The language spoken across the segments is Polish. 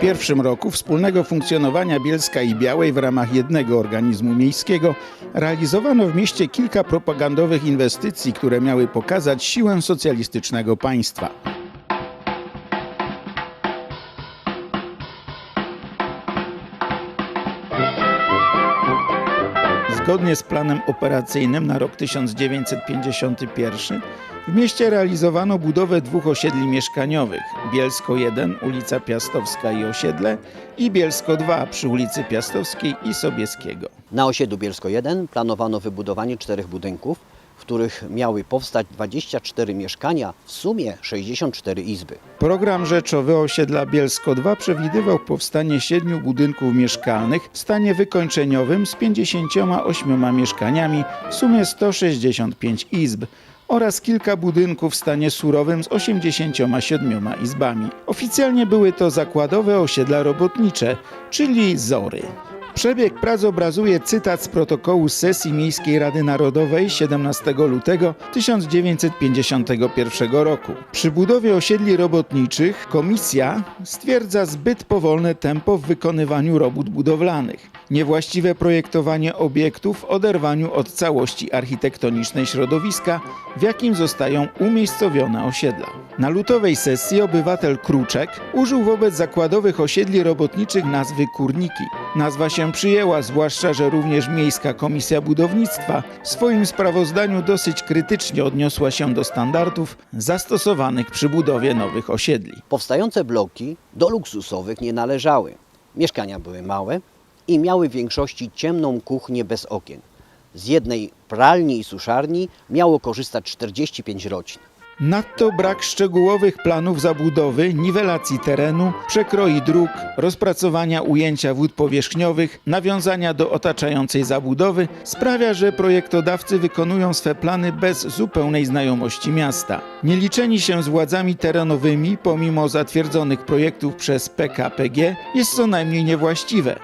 pierwszym roku wspólnego funkcjonowania Bielska i Białej w ramach jednego organizmu miejskiego realizowano w mieście kilka propagandowych inwestycji, które miały pokazać siłę socjalistycznego państwa. Zgodnie z planem operacyjnym na rok 1951 w mieście realizowano budowę dwóch osiedli mieszkaniowych: Bielsko 1, ulica Piastowska i osiedle i Bielsko 2 przy ulicy Piastowskiej i Sobieskiego. Na osiedlu Bielsko 1 planowano wybudowanie czterech budynków, w których miały powstać 24 mieszkania, w sumie 64 izby. Program rzeczowy osiedla Bielsko 2 przewidywał powstanie siedmiu budynków mieszkalnych w stanie wykończeniowym z 58 mieszkaniami, w sumie 165 izb oraz kilka budynków w stanie surowym z 87 izbami. Oficjalnie były to zakładowe osiedla robotnicze, czyli ZORY. Przebieg prac obrazuje cytat z protokołu sesji Miejskiej Rady Narodowej 17 lutego 1951 roku. Przy budowie osiedli robotniczych komisja stwierdza zbyt powolne tempo w wykonywaniu robót budowlanych, niewłaściwe projektowanie obiektów w oderwaniu od całości architektonicznej środowiska, w jakim zostają umiejscowione osiedla. Na lutowej sesji obywatel Kruczek użył wobec zakładowych osiedli robotniczych nazwy Kurniki. Nazwa się przyjęła, zwłaszcza, że również Miejska Komisja Budownictwa w swoim sprawozdaniu dosyć krytycznie odniosła się do standardów zastosowanych przy budowie nowych osiedli. Powstające bloki do luksusowych nie należały. Mieszkania były małe i miały w większości ciemną kuchnię bez okien. Z jednej pralni i suszarni miało korzystać 45 rodzin. Nadto brak szczegółowych planów zabudowy, niwelacji terenu, przekroi dróg, rozpracowania ujęcia wód powierzchniowych, nawiązania do otaczającej zabudowy sprawia, że projektodawcy wykonują swe plany bez zupełnej znajomości miasta. Nie liczeni się z władzami terenowymi, pomimo zatwierdzonych projektów przez PKPG, jest co najmniej niewłaściwe,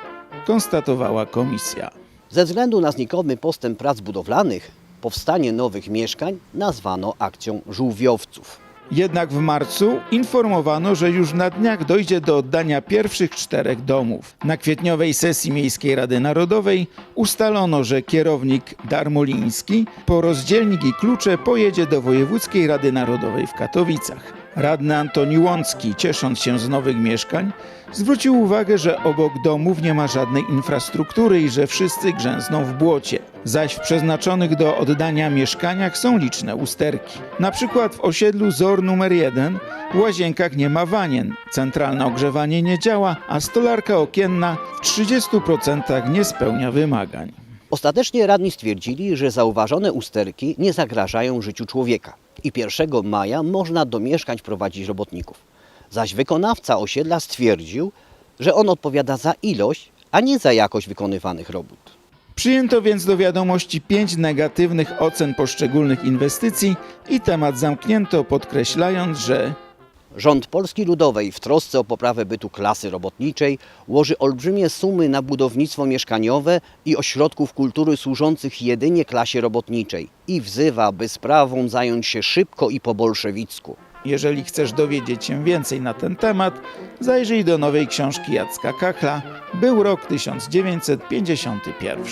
konstatowała komisja. Ze względu na znikomy postęp prac budowlanych, powstanie nowych mieszkań nazwano akcją żółwiowców. Jednak w marcu informowano, że już na dniach dojdzie do oddania pierwszych czterech domów. Na kwietniowej sesji Miejskiej Rady Narodowej ustalono, że kierownik Darmoliński po rozdzielnik i klucze pojedzie do Wojewódzkiej Rady Narodowej w Katowicach. Radny Antoni Łącki, ciesząc się z nowych mieszkań, zwrócił uwagę, że obok domów nie ma żadnej infrastruktury i że wszyscy grzęzną w błocie. Zaś w przeznaczonych do oddania mieszkaniach są liczne usterki. Na przykład w osiedlu ZOR numer 1 w łazienkach nie ma wanien, centralne ogrzewanie nie działa, a stolarka okienna w 30% nie spełnia wymagań. Ostatecznie radni stwierdzili, że zauważone usterki nie zagrażają życiu człowieka i 1 maja można do mieszkań wprowadzić robotników. Zaś wykonawca osiedla stwierdził, że on odpowiada za ilość, a nie za jakość wykonywanych robót. Przyjęto więc do wiadomości pięć negatywnych ocen poszczególnych inwestycji i temat zamknięto, podkreślając, że Rząd Polski Ludowej w trosce o poprawę bytu klasy robotniczej łoży olbrzymie sumy na budownictwo mieszkaniowe i ośrodków kultury służących jedynie klasie robotniczej i wzywa, by sprawą zająć się szybko i po bolszewicku. jeżeli chcesz dowiedzieć się więcej na ten temat, zajrzyj do nowej książki Jacka Kachla. Był rok 1951.